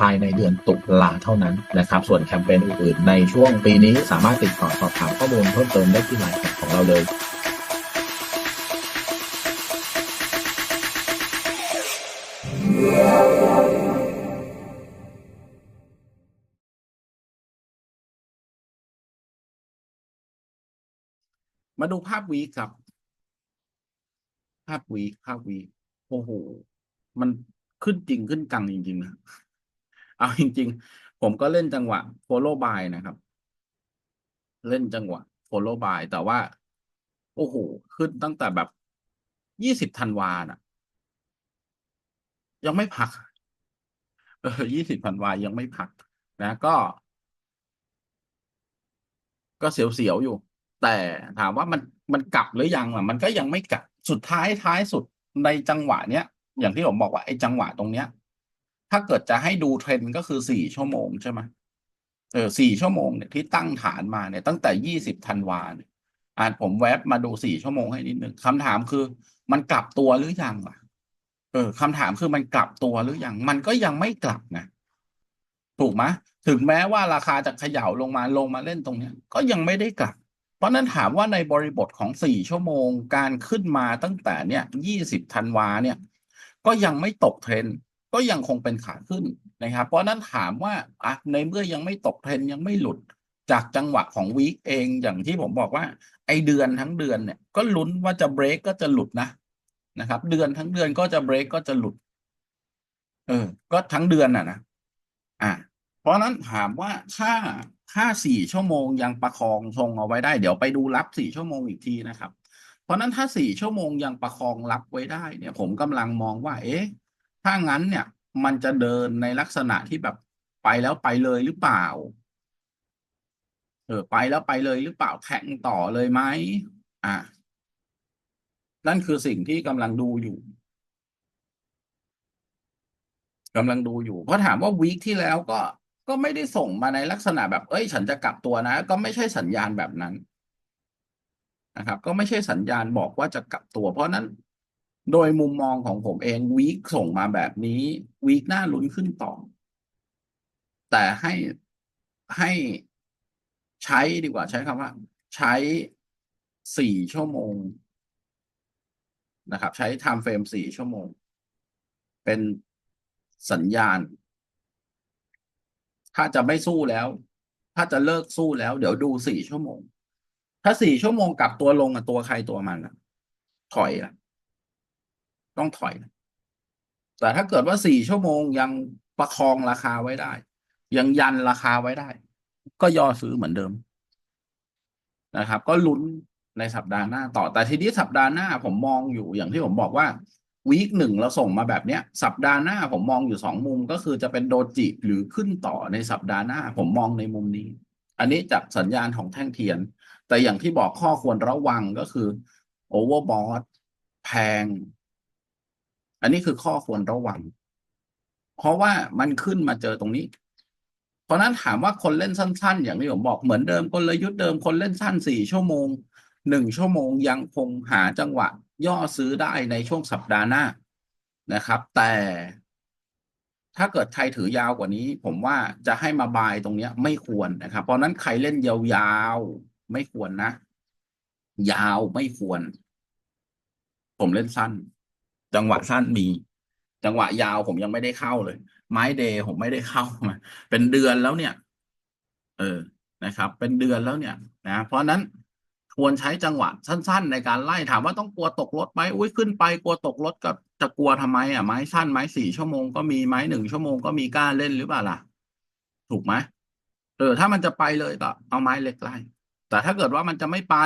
ภายในเดือนตุลาเท่านั้นนะครับส่วนแคมเปญอื่นๆ ในช่วงปีนี้สามารถติดต่อสอบถามข้อมูลเพิ่มเติมได้ที่ไลน์ของเราเลยมาดูภาพวีครับ ภาพวีภาพวีโอ้โห มันขึ้นจริงขึ้นกังจริงๆนะ เอาจริง ๆ ผมก็เล่นจังหวะ follow by นะครับ เล่นจังหวะ follow by แต่ว่า โอ้โห ขึ้นตั้งแต่แบบยี่สิบธันวาน่ะ ยังไม่พัก เออยี่สิบธันวายังไม่พัก นะก็ ก็เสียวๆอยู่ แต่ถามว่ามันมันกลับหรือยังอะ มันก็ยังไม่กลับ สุดท้ายท้ายสุดในจังหวะเนี้ยอย่างที่ผมบอกว่าไอ้จังหวะตรงเนี้ย ถ้าเกิดจะให้ดูเทรนด์ก็คือสี่ชั่วโมงใช่ไหมเออสี่ชั่วโมงเนี่ยที่ตั้งฐานมาเนี่ยตั้งแต่ยี่สิบธันวาเนี่ยอ่าผมแวบมาดูสี่ชั่วโมงให้นิดนึงคำถามคือ มันกลับตัวหรือยังล่ะ เออคำถามคือมันกลับตัวหรือยัง มันก็ยังไม่กลับนะถูกไหมถึงแม้ว่าราคาจะเขย่าลงมาลงมาเล่นตรงเนี้ย ก็ยังไม่ได้กลับ เพราะนั้นถามว่าในบริบทของสี่ชั่วโมงการขึ้นมาตั้งแต่เนี่ยยี่สิบธันวาเนี่ย ก็ยังไม่ตกเทรนด์ ก็ยังคงเป็นขาขึ้นนะครับ เพราะนั้นถามว่าอะในเมื่อยังไม่ตกเทรนยังไม่หลุดจากจังหวะของวีคเองอย่างที่ผมบอกว่า ไอเดือนทั้งเดือนเนี่ยก็ลุ้นว่าจะเบรกก็จะหลุดนะนะครับ เดือนทั้งเดือนก็จะเบรกก็จะหลุด เออ ก็ทั้งเดือนอะนะอะเพราะนั้นถามว่าถ้าถ้าสี่ชั่วโมงยังประคองทรงเอาไว้ได้ เดี๋ยวไปดูรับสี่ชั่วโมงอีกทีนะครับ เพราะนั้นถ้าสี่ชั่วโมงยังประคองรับไว้ได้เนี่ย ผมกำลังมองว่า เอ๊ะ ถ้างั้นเนี่ย มันจะเดินในลักษณะที่แบบไปแล้วไปเลยหรือเปล่า เออไปแล้วไปเลยหรือเปล่าแข่งต่อเลยไหมอะนั่นคือสิ่งที่กำลังดูอยู่กำลังดูอยู่เพราะถามว่าวีคที่แล้วก็ก็ไม่ได้ส่งมาในลักษณะแบบ เอ้ย ฉันจะกลับตัวนะ ก็ไม่ใช่สัญญาณแบบนั้นนะครับ ก็ไม่ใช่สัญญาณบอกว่าจะกลับตัว เพราะนั้น โดยมุมมองของผมเองวีคส่งมาแบบนี้วีคหน้าลุ้นขึ้นต่อ แต่ให้ให้ใช้ดีกว่าใช้คำว่า ใช้สี่ชั่วโมงนะครับ ใช้ไทม์เฟรมสี่ชั่วโมง เป็นสัญญาณ ถ้าจะไม่สู้แล้ว ถ้าจะเลิกสู้แล้ว เดี๋ยวดูสี่ชั่วโมง ถ้าสี่ชั่วโมงกลับตัวลงอะตัวใครตัวมันอะ ถอยอะ ต้องถอย แต่ถ้าเกิดว่าสี่ชั่วโมงยังประคองราคาไว้ได้ ยังยันราคาไว้ได้ ก็ย่อซื้อเหมือนเดิมนะครับ ก็ลุ้นในสัปดาห์หน้าต่อ แต่ทีนี้สัปดาห์หน้าผมมองอยู่อย่างที่ผมบอกว่าวีคหนึ่งเราส่งมาแบบเนี้ย สัปดาห์หน้าผมมองอยู่สองมุมก็คือจะเป็นโดจิหรือขึ้นต่อในสัปดาห์หน้า ผมมองในมุมนี้ อันนี้จากสัญญาณของแท่งเทียน แต่อย่างที่บอกข้อควรระวังก็คือโอเวอร์บอทแพง อันนี้คือข้อควรระวัง เพราะว่ามันขึ้นมาเจอตรงนี้ เพราะนั้นถามว่าคนเล่นสั้น ๆ อย่างที่ผมบอกเหมือนเดิมกลยุทธ์เดิมคนเล่นสั้นสี่ชั่วโมงหนึ่งชั่วโมงยังคงหาจังหวะ ย่อซื้อได้ในช่วงสัปดาห์หน้านะครับ แต่ถ้าเกิดใครถือยาวกว่านี้ ผมว่าจะให้มาบายตรงเนี้ย ไม่ควรนะครับ เพราะนั้นใครเล่นยาวๆไม่ควรนะ ยาวไม่ควร ผมเล่นสั้น จังหวะสั้นมี จังหวะยาวผมยังไม่ได้เข้าเลย ไม้เดย์ผมไม่ได้เข้ามาเป็นเดือนแล้วเนี่ย เออนะครับ เป็นเดือนแล้วเนี่ย นะเพราะนั้นควรใช้จังหวะสั้น ๆ ในการไล่ถามว่าต้องกลัวตกรถไหมอุ้ยขึ้นไปกลัวตกรถก็จะกลัวทำไมอะไม้สั้นไม้สี่ชั่วโมงก็มีไม้หนึ่งชั่วโมงก็มีกล้าเล่นหรือเปล่าล่ะ ถูกไหมเออถ้ามันจะไปเลยก็เอาไม้เล็กไล่แต่ถ้าเกิดว่ามันจะไม่ไป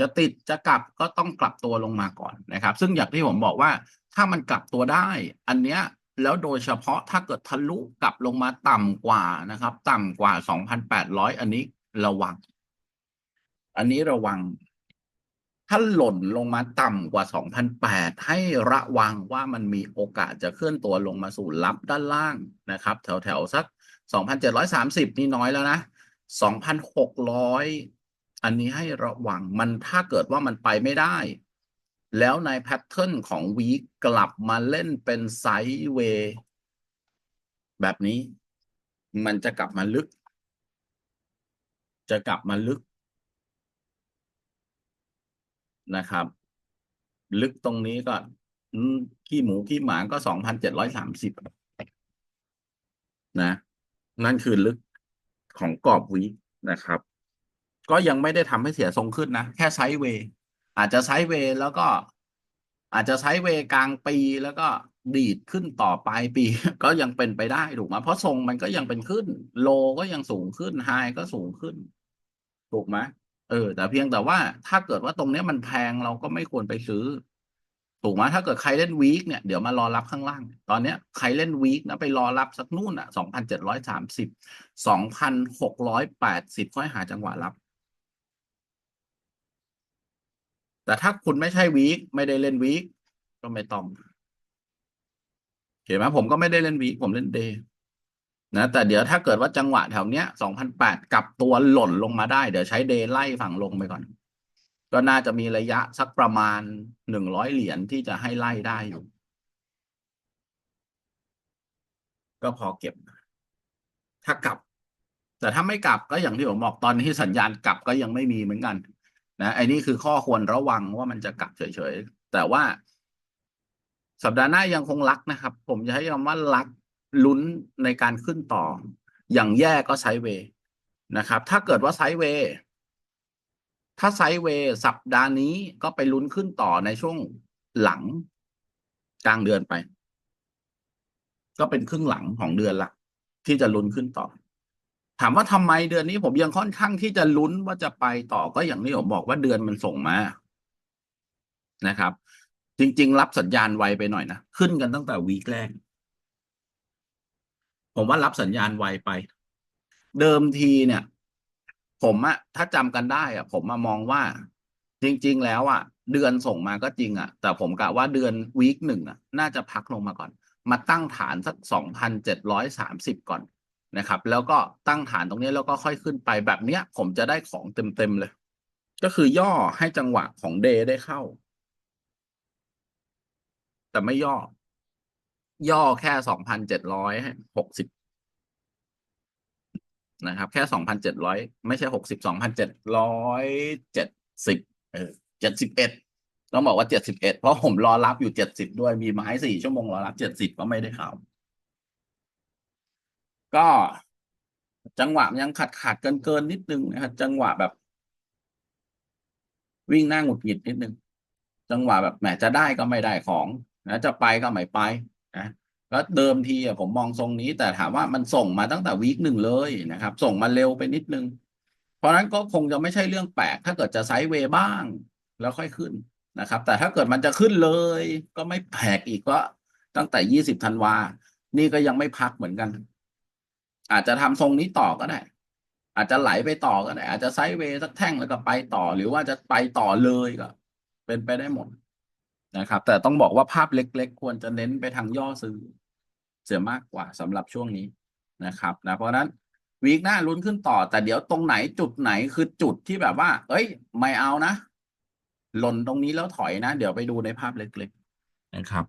จะติดจะกลับก็ต้องกลับตัวลงมาก่อนนะครับ ซึ่งอย่างที่ผมบอกว่าถ้ามันกลับตัวได้ อันเนี้ยแล้วโดยเฉพาะถ้าเกิดทะลุกลับลงมาต่ำกว่านะครับ ต่ำกว่า 2,800 อันนี้ระวัง อันนี้ระวัง ถ้าหล่นลงมาต่ำกว่า2,008ให้ระวังว่ามันมีโอกาสจะเคลื่อนตัวลงมาสู่รับด้านล่างนะครับ แถวแถวสัก 2,730 นี่น้อยแล้วนะ 2,600 อันนี้ให้ระวังมันถ้าเกิดว่ามันไปไม่ได้ แล้วในแพทเทิร์นของวีคกลับมาเล่นเป็นไซด์เวย์แบบนี้ มันจะกลับมาลึก จะกลับมาลึกนะครับ ลึกตรงนี้ก็อืมขี้หมูขี้หมาก็สองพันเจ็ดร้อยสามสิบนะ นั่นคือลึกของกรอบวีนะครับ ก็ยังไม่ได้ทำให้เสียทรงขึ้นนะ แค่ไซด์เวย์อาจจะไซด์เวย์แล้วก็ อาจจะไซด์เวย์กลางปีแล้วก็ดีดขึ้นต่อปลายปี ก็ยังเป็นไปได้ถูกไหมเพราะทรงมันก็ยังเป็นขึ้น โลก็ยังสูงขึ้นไฮก็สูงขึ้น ถูกไหมเออ แต่เพียงแต่ว่าถ้าเกิดว่าตรงนี้มันแพงเราก็ไม่ควรไปซื้อ ถูกไหมถ้าเกิดใครเล่นวีคเนี่ยเดี๋ยวมารอรับข้างล่าง ตอนเนี้ยใครเล่นวีคนะไปรอรับสักนู่นอะสองพันเจ็ดร้อยสามสิบสองพันหกร้อยแปดสิบค่อยหาจังหวะรับ แต่ถ้าคุณไม่ใช่วีคไม่ได้เล่นวีคก็ไม่ต้องเห็นไหมผมก็ไม่ได้เล่นวีคผมเล่นเดย์นะแต่เดี๋ยวถ้าเกิดว่าจังหวะแถวเนี้ยสองพันแปดกลับตัวหล่นลงมาได้ เดี๋ยวใช้เดย์ไล่ฝั่งลงไปก่อน ก็น่าจะมีระยะสักประมาณหนึ่งร้อยเหรียญที่จะให้ไล่ได้อยู่ ก็พอเก็บ ถ้ากลับ แต่ถ้าไม่กลับก็อย่างที่ผมบอกตอนนี้สัญญาณกลับก็ยังไม่มีเหมือนกัน นะไอ้นี่คือข้อควรระวังว่ามันจะกลับเฉยๆ แต่ว่า สัปดาห์หน้ายังคงรักนะครับ ผมจะให้คำว่ารักลุ้นในการขึ้นต่อ อย่างแย่ก็ไซเวย์นะครับ ถ้าเกิดว่าไซเวย์ถ้าไซเวย์สัปดาห์นี้ก็ไปลุ้นขึ้นต่อในช่วงหลังกลางเดือนไป ก็เป็นครึ่งหลังของเดือนละที่จะลุ้นขึ้นต่อ ถามว่าทำไมเดือนนี้ผมยังค่อนข้างที่จะลุ้นว่าจะไปต่อก็อย่างที่ผมบอกว่าเดือนมันส่งมานะครับ จริง ๆ รับสัญญาณไวไปหน่อยนะ ขึ้นกันตั้งแต่วีคแรก ผมว่ารับสัญญาณไวไป เดิมทีเนี่ย ผมอะถ้าจำกันได้อะผมมามองว่า จริง ๆ แล้วอะเดือนส่งมาก็จริงอะแต่ผมกะว่าเดือนวีคหนึ่งอะน่าจะพักลงมาก่อน มาตั้งฐานสักสองพันเจ็ดร้อยสามสิบก่อน นะครับ แล้วก็ตั้งฐานตรงนี้แล้วก็ค่อยขึ้นไปแบบเนี้ย ผมจะได้ของเต็มๆเลย ก็คือย่อให้จังหวะของเดย์ได้เข้า แต่ไม่ย่อ ย่อแค่สองพันเจ็ดร้อยหกสิบนะครับ แค่สองพันเจ็ดร้อยไม่ใช่หกสิบสองพันเจ็ดร้อยเจ็ดสิบเออเจ็ดสิบเอ็ดต้องบอกว่าเจ็ดสิบเอ็ดเพราะผมรอรับอยู่เจ็ดสิบด้วยมีไม้สี่ชั่วโมงรอรับเจ็ดสิบก็ไม่ได้เข้า ก็จังหวะยังขาดขาดเกินเกินนิดนึงนะครับจังหวะแบบ วิ่งหน้าหงุดหงิดนิดนึงจังหวะแบบแหมจะได้ก็ไม่ได้ของนะจะไปก็ไม่ไปนะแล้วเดิมทีอะผมมองทรงนี้ แต่ถามว่ามันส่งมาตั้งแต่วีคหนึ่งเลยนะครับ ส่งมาเร็วไปนิดนึง เพราะฉะนั้นก็คงจะไม่ใช่เรื่องแปลก ถ้าเกิดจะไซด์เวย์บ้าง แล้วค่อยขึ้นนะครับ แต่ถ้าเกิดมันจะขึ้นเลย ก็ไม่แปลกอีกก็ตั้งแต่ยี่สิบธันวา นี่ก็ยังไม่พักเหมือนกัน อาจจะทำทรงนี้ต่อก็ได้ อาจจะไหลไปต่อก็ได้ อาจจะไซด์เวย์สักแท่งแล้วก็ไปต่อ หรือว่าจะไปต่อเลยก็ เป็นไปได้หมดนะครับ แต่ต้องบอกว่าภาพเล็ก ๆ ควรจะเน้นไปทางย่อซื้อ เสียมากกว่าสำหรับช่วงนี้นะครับนะเพราะนั้นวีคหน้าลุ้นขึ้นต่อ แต่เดี๋ยวตรงไหนจุดไหนคือจุดที่แบบว่า เอ้ย ไม่เอานะ หล่นตรงนี้แล้วถอยนะ เดี๋ยวไปดูในภาพเล็กๆนะครับ